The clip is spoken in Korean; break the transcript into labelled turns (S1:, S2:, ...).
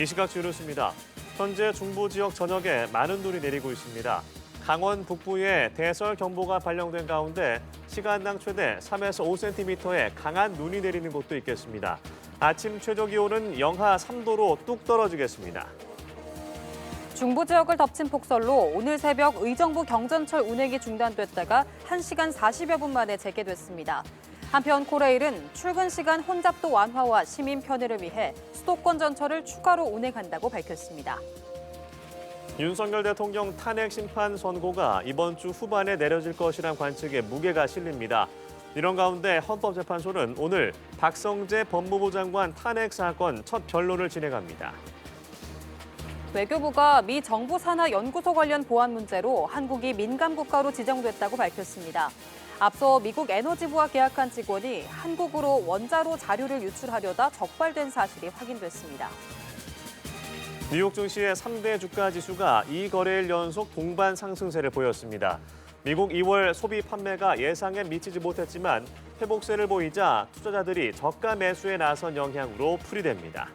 S1: 이 시각 주루습니다. 현재 중부 지역 전역에 많은 눈이 내리고 있습니다. 강원 북부에 대설 경보가 발령된 가운데 시간당 최대 3에서 5cm의 강한 눈이 내리는 곳도 있겠습니다. 아침 최저 기온은 영하 3도로 뚝 떨어지겠습니다.
S2: 중부 지역을 덮친 폭설로 오늘 새벽 의정부 경전철 운행이 중단됐다가 1시간 40여 분 만에 재개됐습니다. 한편 코레일은 출근 시간 혼잡도 완화와 시민 편의를 위해 수도권 전철을 추가로 운행한다고 밝혔습니다.
S1: 윤석열 대통령 탄핵 심판 선고가 이번 주 후반에 내려질 것이란 관측에 무게가 실립니다. 이런 가운데 헌법재판소는 오늘 박성재 법무부 장관 탄핵 사건 첫 변론을 진행합니다.
S2: 외교부가 미 정부 산하 연구소 관련 보안 문제로 한국이 민감 국가로 지정됐다고 밝혔습니다. 앞서 미국 에너지부와 계약한 직원이 한국으로 원자로 자료를 유출하려다 적발된 사실이 확인됐습니다.
S1: 뉴욕 증시의 3대 주가 지수가 2거래일 연속 동반 상승세를 보였습니다. 미국 2월 소비 판매가 예상에 미치지 못했지만 회복세를 보이자 투자자들이 저가 매수에 나선 영향으로 풀이됩니다.